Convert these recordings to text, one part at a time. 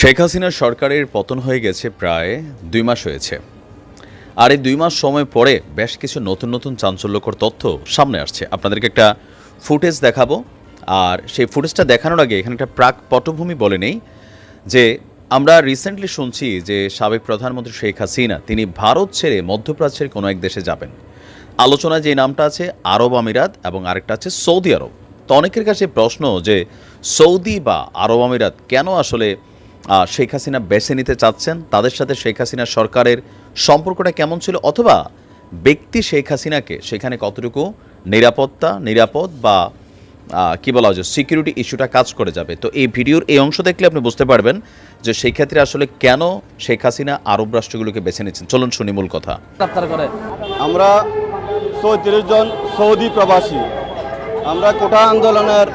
শেখ হাসিনার সরকারের পতন হয়ে গেছে প্রায় দুই মাস হয়েছে। আর এই দুই মাস সময় পরে বেশ কিছু নতুন নতুন চাঞ্চল্যকর তথ্য সামনে আসছে। আপনাদেরকে একটা ফুটেজ দেখাবো। আর সেই ফুটেজটা দেখানোর আগে এখানে একটা প্রাক পটভূমি বলে নেই যে আমরা রিসেন্টলি শুনছি যে সাবেক প্রধানমন্ত্রী শেখ হাসিনা, তিনি ভারত ছেড়ে মধ্যপ্রাচ্যের কোনো এক দেশে যাবেন। আলোচনায় যে নামটা আছে, আরব আমিরাত এবং আরেকটা আছে সৌদি আরব। তো অনেকের কাছে প্রশ্ন যে সৌদি বা আরব আমিরাত কেন আসলে শেখ হাসিনা বেছে নিতে চাচ্ছেন, তাদের সাথে শেখ হাসিনা সরকারের সম্পর্কটা কেমন ছিল? অথবা ব্যক্তি শেখ হাসিনাকে সেখানে কতটুকু নিরাপত্তা, নিরাপদ বা কি বলা হয় সিকিউরিটি ইস্যুটা কাজ করে যাবে? তো এই ভিডিওর এই অংশ দেখলে আপনি বুঝতে পারবেন যে সেই ক্ষেত্রে আসলে কেন শেখ হাসিনা আরব রাষ্ট্রগুলোকে বেছে নিচ্ছেন। চলুন শুনি মূল কথা। আমরা চৌত্রিশ জন সৌদি প্রবাসী। আমরা কোটা আন্দোলনের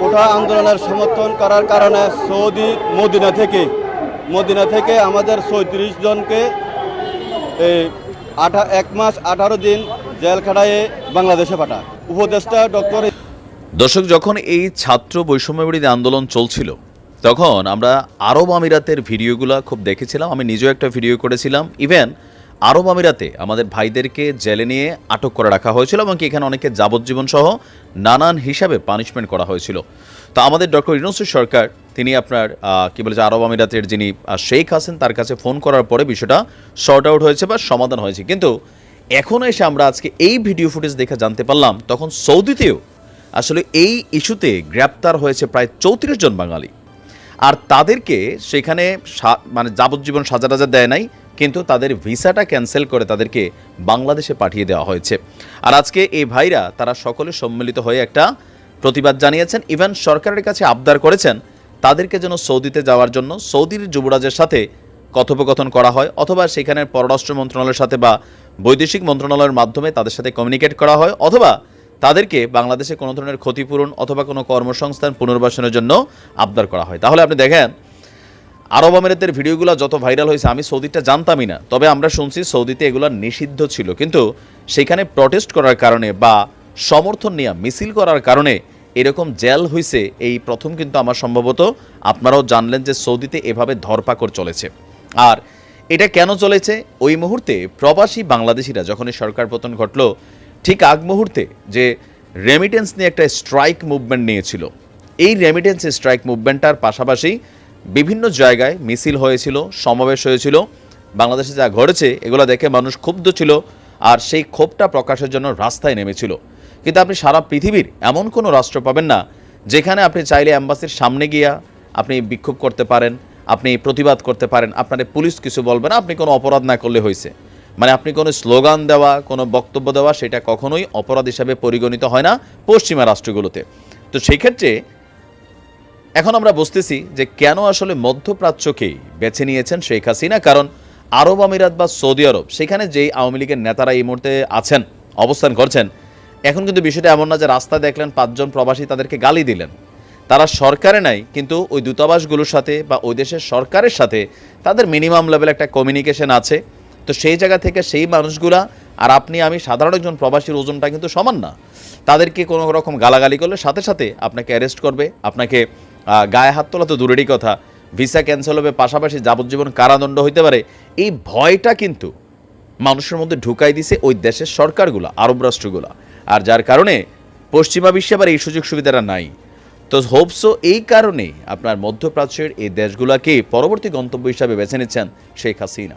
কোটা আন্দোলনের সমর্থন করার কারণে সৌদি মদিনা থেকে মদিনা থেকে আমাদের চৌত্রিশ জনকে আঠা, এক মাস আঠারো দিন জেল বাংলাদেশে পাঠায়। উপদেষ্টা ডক্টর দর্শক, যখন এই ছাত্র বৈষম্য বিরোধী আন্দোলন চলছিল, তখন আমরা আরব আমিরাতের ভিডিওগুলো খুব দেখেছিলাম। আমি নিজেও একটা ভিডিও করেছিলাম। ইভেন আরব আমিরাতে আমাদের ভাইদেরকে জেলে নিয়ে আটক করে রাখা হয়েছিল এবং এখানে অনেকে যাবজ্জীবন সহ নানান হিসাবে পানিশমেন্ট করা হয়েছিল। তো আমাদের ডক্টর ইনোসি সরকার, তিনি আপনার কি বলে যে আরব আমিরাতের যিনি শেখ হাসেন, তার কাছে ফোন করার পরে বিষয়টা শর্ট আউট হয়েছে বা সমাধান হয়েছে। কিন্তু এখন এসে আমরা আজকে এই ভিডিও ফুটেজ দেখে জানতে পারলাম, তখন সৌদিতেও আসলে এই ইস্যুতে গ্রেপ্তার হয়েছে প্রায় চৌত্রিশ জন বাঙালি। আর তাদেরকে সেখানে মানে যাবজ্জীবন সাজা টাজা দেয় নাই, কিন্তু তাদের ভিসাটা ক্যান্সেল করে তাদেরকে বাংলাদেশে পাঠিয়ে দেওয়া হয়েছে। আর আজকে এই ভাইরা, তারা সকলে সম্মিলিত হয়ে একটা প্রতিবাদ জানিয়েছেন। ইভেন সরকারের কাছে আবদার করেছেন, তাদেরকে যেন সৌদিতে যাওয়ার জন্য সৌদির যুবরাজের সাথে কথোপকথন করা হয়, অথবা সেখানের পররাষ্ট্র মন্ত্রণালয়ের সাথে বা বৈদেশিক মন্ত্রণালয়ের মাধ্যমে তাদের সাথে কমিউনিকেট করা হয়, অথবা তাদেরকে বাংলাদেশে কোনো ধরনের ক্ষতিপূরণ অথবা কোনো কর্মসংস্থান পুনর্বাসনের জন্য আবদার করা হয়। তাহলে আপনি দেখেন, আরব আমিরাতের ভিডিওগুলো যত ভাইরাল হয়েছে, আমি সৌদিটা জানতামই না, তবে আমরা শুনছি সৌদিতে এগুলো নিষিদ্ধ ছিল। কিন্তু সেখানে প্রটেস্ট করার কারণে বা সমর্থন নিয়ে মিছিল করার কারণে এরকম জেল হয়েছে, এই প্রথম কিন্তু আমার সম্ভবত আপনারাও জানলেন যে সৌদিতে এভাবে ধরপাকড় চলেছে। আর এটা কেন চলেছে? ওই মুহূর্তে প্রবাসী বাংলাদেশিরা যখন সরকার পতন ঘটলো ঠিক আগ মুহূর্তে যে রেমিটেন্স নিয়ে একটা স্ট্রাইক মুভমেন্ট নিয়েছিল। এই রেমিটেন্স স্ট্রাইক মুভমেন্টটার পাশাপাশি বিভিন্ন জায়গায় মিছিল হয়েছিল, সমাবেশ হয়েছিল। বাংলাদেশে যা ঘটেছে, এগুলো দেখে মানুষ ক্ষুব্ধ ছিল আর সেই ক্ষোভটা প্রকাশের জন্য রাস্তায় নেমেছিল। কিন্তু আপনি সারা পৃথিবীর এমন কোনো রাষ্ট্র পাবেন না, যেখানে আপনি চাইলে অ্যাম্বাসির সামনে গিয়া আপনি বিক্ষোভ করতে পারেন, আপনি প্রতিবাদ করতে পারেন, আপনার পুলিশ কিছু বলবে না, আপনি কোনো অপরাধ না করলে হয়েছে মানে আপনি কোনো স্লোগান দেওয়া, কোনো বক্তব্য দেওয়া, সেটা কখনোই অপরাধ হিসাবে পরিগণিত হয় না পশ্চিমা রাষ্ট্রগুলোতে। তো সেই ক্ষেত্রে এখন আমরা বুঝতেছি যে কেন আসলে মধ্যপ্রাচ্যকেই বেছে নিয়েছেন শেখ হাসিনা, কারণ আরব আমিরাত বা সৌদি আরব, সেখানে যেই আওয়ামী লীগের নেতারা এই মুহূর্তে আছেন, অবস্থান করছেন, এখন কিন্তু বিষয়টা এমন না যে রাস্তা দেখলেন পাঁচজন প্রবাসী তাদেরকে গালি দিলেন। তারা সরকারে নাই, কিন্তু ওই দূতাবাসগুলোর সাথে বা ওই দেশের সরকারের সাথে তাদের মিনিমাম লেভেল একটা কমিউনিকেশন আছে। তো সেই জায়গা থেকে সেই মানুষগুলা, আর আপনি, আমি সাধারণ একজন প্রবাসীর ওজনটা কিন্তু সমান না। তাদেরকে কোনো রকম গালাগালি করলে সাথে সাথে আপনাকে অ্যারেস্ট করবে, আপনাকে গায়ে হাত তোলা তো দূরেরই কথা। ভিসা ক্যান্সেল হবে, পাশাপাশি যাবজ্জীবন কারাদণ্ড হইতে পারে। এই ভয়টা কিন্তু মানুষের মধ্যে ঢুকাই দিছে ওই দেশের সরকারগুলো, আরব রাষ্ট্রগুলো। আর যার কারণে পশ্চিমা বিশ্বে আবার এই সুযোগ সুবিধাটা নাই। তো হোপসো এই কারণেই আপনার মধ্যপ্রাচ্যের এই দেশগুলোকে পরবর্তী গন্তব্য হিসাবে বেছে নিচ্ছেন শেখ হাসিনা।